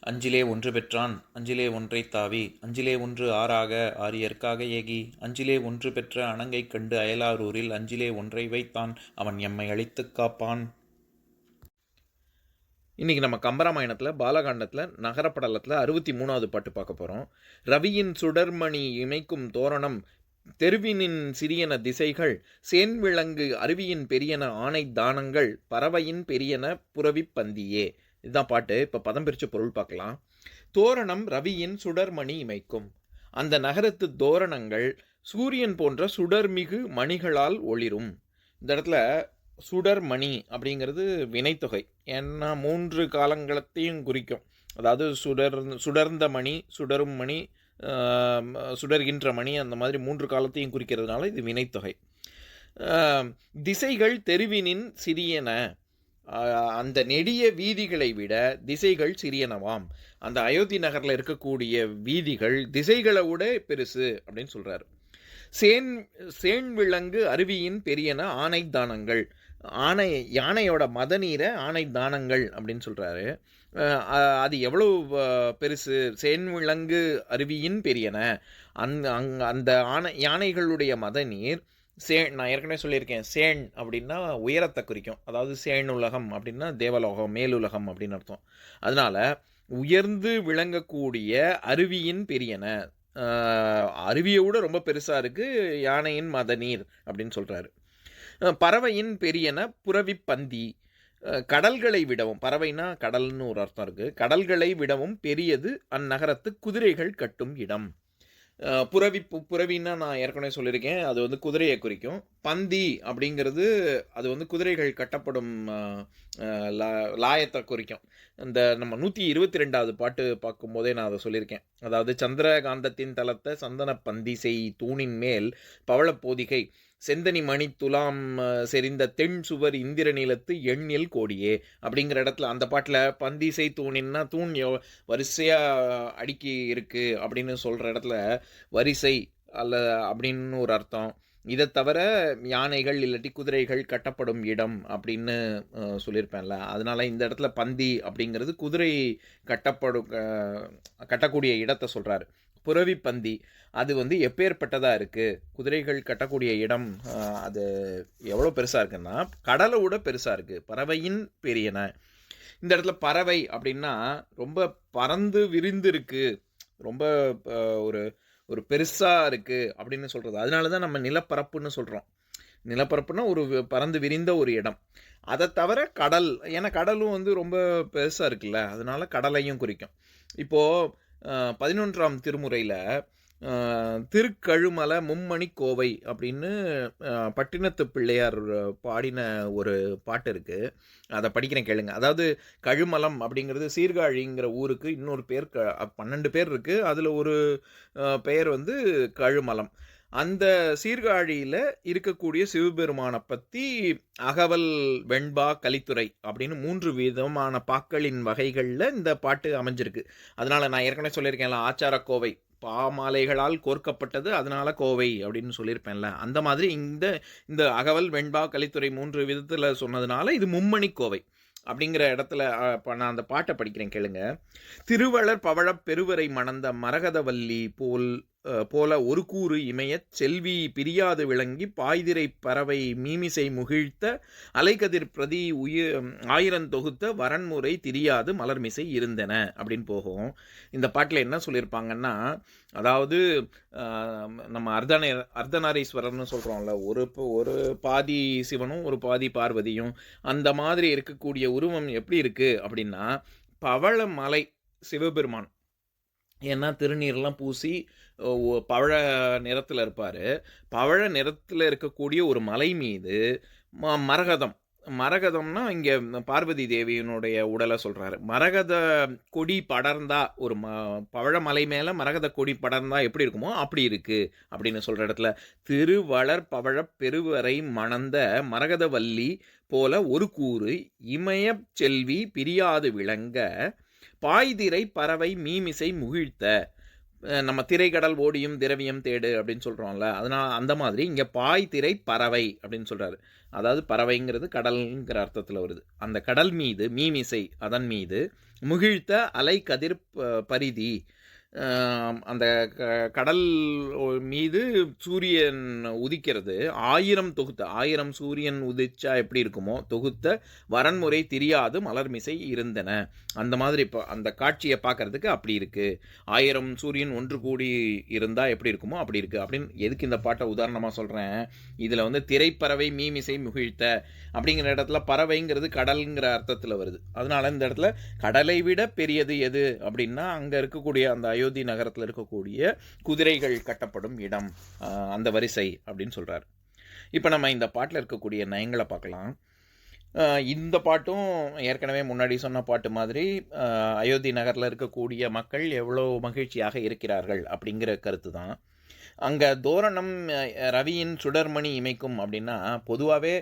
அஞ்சிலே ஒன்று பெற்றான் அஞ்சிலே ஒன்றை தாவி அஞ்சிலே ஒன்று ஆறாக ஆரியற்காக ஏகி அஞ்சிலே ஒன்று பெற்ற அணங்கை கண்டு அயலாரூரில் அஞ்சிலே ஒன்றை வைத்தான் அவன் எம்மை அழித்துக் காப்பான். இன்றைக்கி நம்ம கம்பராமாயணத்தில் பாலகாண்டத்தில் நகரப்படலத்தில் அறுபத்தி மூணாவது பாட்டு பார்க்க போகிறோம் ரவியின் சுடர்மணி இமைக்கும் தோரணம் தெருவினின் சிறியன திசைகள் சேன்விளங்கு அருவியின் பெரியன ஆணை தானங்கள் பறவையின் பெரியன புறவிப்பந்தியே இதுதான் பாட்டு. இப்போ பதம் பிரித்து பொருள் பார்க்கலாம். தோரணம் ரவியின் சுடர்மணி இமைக்கும். அந்த நகரத்து தோரணங்கள் சூரியன் போன்ற சுடர்மிகு மணிகளால் ஒளிரும். இந்த இடத்துல சுடர்மணி அப்படிங்கிறது வினைத்தொகை. ஏன்னா மூன்று காலங்களத்தையும் குறிக்கும். அதாவது சுடர் சுடர்ந்த மணி சுடரும் மணி சுடர்கின்ற மணி அந்த மாதிரி மூன்று காலத்தையும் குறிக்கிறதுனால இது வினைத்தொகை. திசைகள் தெருவினின் சிறியன. அந்த நெடிய வீதிகளை விட திசைகள் சிறியனவாம். அந்த அயோத்தி நகரில் இருக்கக்கூடிய வீதிகள் திசைகளை விட பெருசு அப்படின்னு சொல்கிறாரு சேன் சேன் விலங்கு அருவியின் பெரியன ஆணை தானங்கள். ஆணை யானையோட மத நீரை ஆணை தானங்கள் அப்படின்னு சொல்கிறாரு அது எவ்வளோ பெருசு? சேன் விலங்கு அருவியின் பெரியன. அந் அங் அந்த ஆணை யானைகளுடைய மத நீர் சேன் நான் ஏற்கனவே சொல்லியிருக்கேன். சேன் அப்படின்னா உயரத்தை குறிக்கும். அதாவது சேன் உலகம் அப்படின்னா தேவலோகம் மேலுலகம் அப்படின்னு அர்த்தம். அதனால உயர்ந்து விளங்கக்கூடிய அருவியின் பெரியன அருவியை விட ரொம்ப பெருசாக இருக்குது யானையின் மதநீர் அப்படின்னு சொல்கிறாரு பறவையின் பெரியன புறவி பந்தி. கடல்களை விடவும் பறவைனா கடல்னு ஒரு அர்த்தம் இருக்குது கடல்களை விடவும் பெரியது அந்நகரத்து குதிரைகள் கட்டும் இடம். புறவி பு- புறவின்னா நான் ஏற்கனவே சொல்லியிருக்கேன். அது வந்து குதிரையை குறிக்கும். பந்தி அப்படிங்கிறது அது வந்து குதிரைகள் கட்டப்படும் லா- லாயத்தை குறிக்கும். இந்த நம்ம நூற்றி இருபத்தி ரெண்டாவது பாட்டு பார்க்கும்போதே நான் அதை சொல்லியிருக்கேன். அதாவது சந்திரகாந்தத்தின் தளத்தை சந்தன பந்தி செய் தூணின் மேல் பவள போதிகை செந்தனி மணி துலாம் செறிந்த தென் சுவர் இந்திர நிலத்து எண்ணில் கோடியே அப்படிங்கிற இடத்துல அந்த பாட்டில் பந்திசை தூணின்னா தூண் வரிசையாக அடுக்கி இருக்கு அப்படின்னு சொல்கிற இடத்துல வரிசை அல்ல அப்படின்னு ஒரு அர்த்தம். இதை தவிர யானைகள் இல்லாட்டி குதிரைகள் கட்டப்படும் இடம் அப்படின்னு சொல்லியிருப்பேன்ல. அதனால் இந்த இடத்துல பந்தி அப்படிங்கிறது குதிரை கட்டப்படும் கட்டக்கூடிய இடத்தை சொல்கிறாரு புறவி பந்தி அது வந்து எப்பேற்பட்டதாக இருக்குது குதிரைகள் கட்டக்கூடிய இடம் அது எவ்வளோ பெருசாக இருக்குன்னா கடலை விட பெருசாக இருக்குது பறவையின் பெரியன இந்த இடத்துல பறவை அப்படின்னா ரொம்ப பறந்து விரிந்துருக்கு ரொம்ப ஒரு ஒரு பெருசாக இருக்குது அப்படின்னு சொல்கிறது அதனால தான் நம்ம நிலப்பரப்புன்னு சொல்கிறோம் நிலப்பரப்புனா ஒரு பறந்து விரிந்த ஒரு இடம். அதை தவிர கடல் ஏன்னா கடலும் வந்து ரொம்ப பெருசாக இருக்குல்ல. அதனால கடலையும் குறிக்கும். இப்போது பதினொன்றாம் திருமுறையில் திருக்கழுமலை மும்மணி கோவை அப்படின்னு பட்டினத்து பிள்ளையார் பாடின ஒரு பாட்டு இருக்குது அதை படிக்கிறேன் கேளுங்க. அதாவது கழுமலம் அப்படிங்கிறது சீர்காழிங்கிற ஊருக்கு இன்னொரு பேர் க பன்னெண்டு பேர் இருக்குது அதில் ஒரு பெயர் வந்து கழுமலம். அந்த சீர்காழியில் இருக்கக்கூடிய சிவபெருமானை பற்றி அகவல் வெண்பா கலித்துறை அப்படின்னு மூன்று விதமான பாக்களின் வகைகளில் இந்த பாட்டு அமைஞ்சிருக்கு. அதனால் நான் ஏற்கனவே சொல்லியிருக்கேன்ல ஆச்சார கோவை. பாமாலைகளால் கோர்க்கப்பட்டது அதனால கோவை அப்படின்னு சொல்லியிருப்பேன்ல. அந்த மாதிரி இந்த இந்த அகவல் வெண்பா கலித்துறை மூன்று விதத்தில் சொன்னதுனால இது மும்மணி கோவை அப்படிங்கிற இடத்துல நான் அந்த பாட்டை படிக்கிறேன் கேளுங்க. திருவளர் பவழப் பெருவரை மணந்த மரகதவல்லி போல் போல ஒரு கூறு இமயச் செல்வி பிரியாது விளங்கி பாய்திரை பறவை மீமிசை முகிழ்த்த அலைகதிர் பிரதி உய ஆயிரம் தொகுத்த வரன்முறை திரியாது மலர்மிசை இருந்தன அப்படின்னு போகும். இந்த பாட்டில் என்ன சொல்லியிருப்பாங்கன்னா அதாவது நம்ம அர்தனே அர்த்தநாரீஸ்வரர்னு சொல்கிறோம்ல ஒரு ஒரு பாதி சிவனும் ஒரு பாதி பார்வதியும் அந்த மாதிரி இருக்கக்கூடிய உருவம் எப்படி இருக்குது அப்படின்னா பவள மலை சிவபெருமான் ஏன்னா திருநீர்லாம் பூசி ஒ- பவழ நிறத்தில் இருப்பார். பவழ நிறத்தில் இருக்கக்கூடிய ஒரு மலை மீது ம மரகதம். மரகதம்னா இங்கே பார்வதி தேவியினுடைய உடலை சொல்கிறாரு மரகத கொடி படர்ந்தா ஒரு ம பவழமலை மேலே மரகத கொடி படர்ந்தா எப்படி இருக்குமோ அப்படி இருக்குது அப்படின்னு சொல்கிற இடத்துல. திருவளர் பவழ பெருவரை மணந்த மரகதவல்லி போல ஒரு கூறு இமய செல்வி பிரியாது விளங்க பாய்திரை பறவை மீமிசை முகிழ்த்த. நம்ம திரைக்கடல் ஓடியும் திரவியம் தேடு அப்படின்னு சொல்கிறோம்ல அதனால் அந்த மாதிரி இங்கே பாய் திரை பறவை அப்படின்னு சொல்கிறாரு அதாவது பறவைங்கிறது கடல்ங்கிற அர்த்தத்தில் வருது. அந்த கடல் மீது மீமிசை அதன் மீது முகிழ்த்த அலை கதிர் பரிதி. அந்த க- கடல் மீது சூரியன் உதிக்கிறது. ஆயிரம் தொகுத்த ஆயிரம் சூரியன் உதிச்சா எப்படி இருக்குமோ தொகுத்த வரன்முறை தெரியாது மலர்மிசை இருந்தன. அந்த மாதிரி இப்போ அந்த காட்சியை பார்க்கறதுக்கு அப்படி இருக்குது ஆயிரம் சூரியன் ஒன்று கூடி இருந்தால் எப்படி இருக்குமோ அப்படி இருக்குது அப்படின்னு எதுக்கு இந்த பாட்டை உதாரணமாக சொல்கிறேன் இதில் வந்து திரைப்பறவை மீமிசை முகிழ்த்த அப்படிங்கிற இடத்துல பறவைங்கிறது கடல்ங்கிற அர்த்தத்தில் வருது. அதனால இந்த இடத்துல கடலை விட பெரியது எது அப்படின்னா அங்கே இருக்கக்கூடிய அந்த அயோத்தி நகரத்தில் இருக்கக்கூடிய குதிரைகள் கட்டப்படும் இடம் அந்த வரிசை அப்படின்னு சொல்கிறார் இப்போ நம்ம இந்த பாட்டில் இருக்கக்கூடிய நயங்களை பார்க்கலாம். இந்த பாட்டும் ஏற்கனவே முன்னாடி சொன்ன பாட்டு மாதிரி அயோத்தி நகரில் இருக்கக்கூடிய மக்கள் எவ்வளோ மகிழ்ச்சியாக இருக்கிறார்கள் அப்படிங்கிற கருத்து தான் அங்கே தோரணம் ரவியின் சுடர்மணி இமைக்கும் அப்படின்னா பொதுவாகவே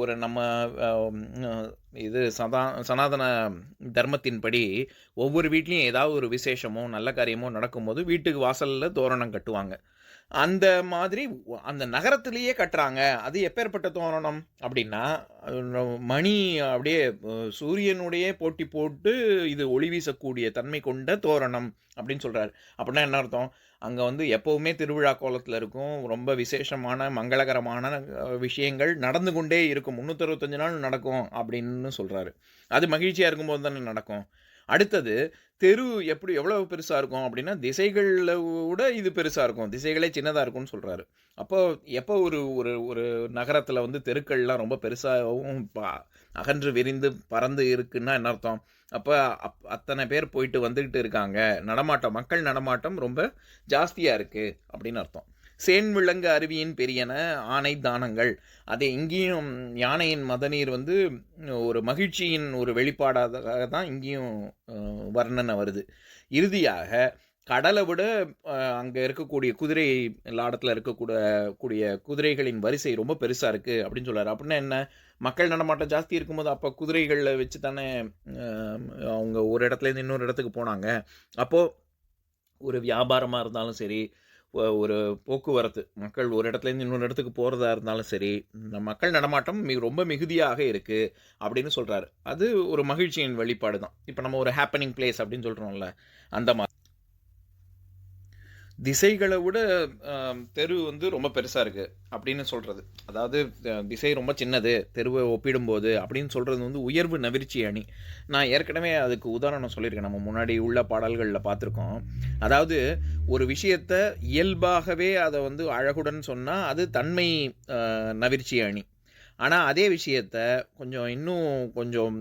ஒரு நம்ம இது சதா சனாதன தர்மத்தின்படி ஒவ்வொரு வீட்லேயும் ஏதாவது ஒரு விசேஷமோ நல்ல காரியமோ நடக்கும்போது வீட்டுக்கு வாசலில் தோரணம் கட்டுவாங்க. அந்த மாதிரி அந்த நகரத்திலேயே கட்டுறாங்க. அது எப்பேற்பட்ட தோரணம் அப்படின்னா மணி அப்படியே சூரியனுடைய போட்டி போட்டு இது ஒளி வீசக்கூடிய தன்மை கொண்ட தோரணம் அப்படின்னு சொல்கிறாரு அப்படின்னா என்ன அர்த்தம்? அங்கே வந்து எப்போவுமே திருவிழா கோலத்தில் இருக்கும். ரொம்ப விசேஷமான மங்களகரமான விஷயங்கள் நடந்து கொண்டே இருக்கும். முந்நூற்றறுபத்தஞ்சு நாள் நடக்கும் அப்படின்னு சொல்கிறாரு அது மகிழ்ச்சியாக இருக்கும்போது தானே நடக்கும். அடுத்தது தெரு எப்படி எவ்வளவு பெருசாக இருக்கும் அப்படின்னா திசைகளில் விட இது பெருசாக இருக்கும். திசைகளே சின்னதாக இருக்கும்னு சொல்கிறாரு அப்போ எப்போ ஒரு ஒரு ஒரு நகரத்தில் வந்து தெருக்கள்லாம் ரொம்ப பெருசாகவும் அகன்று விரிந்து பறந்து இருக்குன்னா என்ன அர்த்தம்? அப்போ அப் அத்தனை பேர் போயிட்டு வந்துக்கிட்டு இருக்காங்க. நடமாட்டம் மக்கள் நடமாட்டம் ரொம்ப ஜாஸ்தியாக இருக்குது அப்படின்னு அர்த்தம். சேன் விலங்கு அருவியின் பெரியன ஆணை தானங்கள். அதை இங்கேயும் யானையின் மதநீர் வந்து ஒரு மகிழ்ச்சியின் ஒரு வெளிப்பாடாக தான் இங்கேயும் வர்ணனை வருது. இறுதியாக கடலை விட அங்கே இருக்கக்கூடிய குதிரை லாடத்தில் இருக்கக்கூட கூடிய குதிரைகளின் வரிசை ரொம்ப பெருசாக இருக்குது அப்படின்னு சொல்கிறார் அப்படின்னா என்ன? மக்கள் நடமாட்டம் ஜாஸ்தி இருக்கும்போது அப்போ குதிரைகளில் வச்சு தானே அவங்க ஒரு இடத்துலேருந்து இன்னொரு இடத்துக்கு போனாங்க. அப்போது ஒரு வியாபாரமாக இருந்தாலும் சரி ஒரு போக்குவரத்து. மக்கள் ஒரு இடத்துலேருந்து இன்னொரு இடத்துக்கு போகிறதா இருந்தாலும் சரி இந்த மக்கள் நடமாட்டம் மிக ரொம்ப மிகுதியாக இருக்குது அப்படின்னு சொல்கிறாரு அது ஒரு மகிழ்ச்சியின் வெளிப்பாடு தான் இப்போ நம்ம ஒரு ஹேப்பனிங் பிளேஸ் அப்படின்னு சொல்கிறோம்ல அந்த மாதிரி. திசைகளை விட தெரு வந்து ரொம்ப பெருசாக இருக்குது அப்படின்னு சொல்கிறது அதாவது திசை ரொம்ப சின்னது தெருவை ஒப்பிடும்போது அப்படின்னு சொல்கிறது வந்து உயர்வு நவிர்ச்சி அணி. நான் ஏற்கனவே அதுக்கு உதாரணம் சொல்லியிருக்கேன். நம்ம முன்னாடி உள்ள பாடல்களில் பார்த்துருக்கோம். அதாவது ஒரு விஷயத்தை இயல்பாகவே அதை வந்து அழகுடன் சொன்னால் அது தன்மை நவிர்ச்சி அணி. ஆனால் அதே விஷயத்த கொஞ்சம் இன்னும் கொஞ்சம்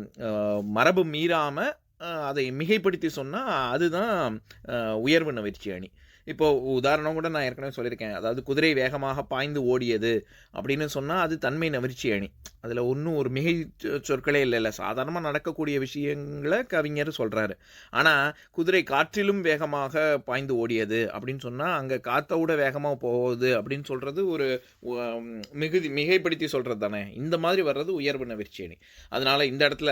மரபு மீறாமல் அதை மிகைப்படுத்தி சொன்னால் அதுதான் உயர்வு நவிர்ச்சி அணி. இப்போது உதாரணம் கூட நான் ஏற்கனவே சொல்லியிருக்கேன். அதாவது குதிரை வேகமாக பாய்ந்து ஓடியது அப்படின்னு சொன்னால் அது தன்மை நவிர்ச்சி அணி. அதில் ஒன்றும் ஒரு மிகை சொ- சொற்களே இல்லை இல்லை சாதாரணமாக நடக்கக்கூடிய விஷயங்களை கவிஞர் சொல்கிறாரு ஆனால் குதிரை காற்றிலும் வேகமாக பாய்ந்து ஓடியது அப்படின்னு சொன்னால் அங்கே காற்றை விட வேகமாக போகுது அப்படின்னு சொல்கிறது ஒரு மிகுதி மிகைப்படுத்தி சொல்கிறது தானே இந்த மாதிரி வர்றது உயர்வு நவிர்ச்சி அணி. அதனால் இந்த இடத்துல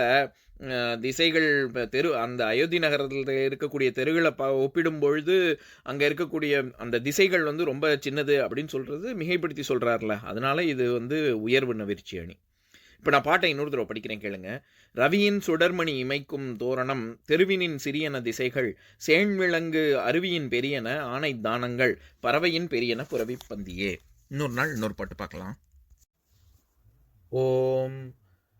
திசைகள் தெரு அந்த அயோத்தி நகரத்தில் இருக்கக்கூடிய தெருகளை ப ஒப்பிடும் பொழுது அங்கே இருக்கக்கூடிய அந்த திசைகள் வந்து ரொம்ப சின்னது அப்படின்னு சொல்கிறது மிகைப்படுத்தி சொல்கிறார்ல அதனால இது வந்து உயர்வு நவிர்ச்சி அணி. இப்போ நான் பாட்டை இன்னொரு தடவை படிக்கிறேன் கேளுங்க. ரவியின் சுடர்மணி இமைக்கும் தோரணம் தெருவினின் சிறியன திசைகள் சேண்விலங்கு அருவியின் பெரியன ஆணை தானங்கள் பறவையின் பெரியன புறவி பந்தியே. இன்னொரு நாள் இன்னொரு பாட்டு பார்க்கலாம் ஓம்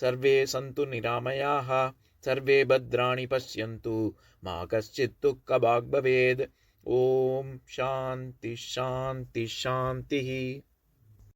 सर्वे सन्तु निरामयाः सर्वे भद्राणि पश्यन्तु मा कश्चित् भवेत् ॐ शान्ति शान्ति शान्तिः।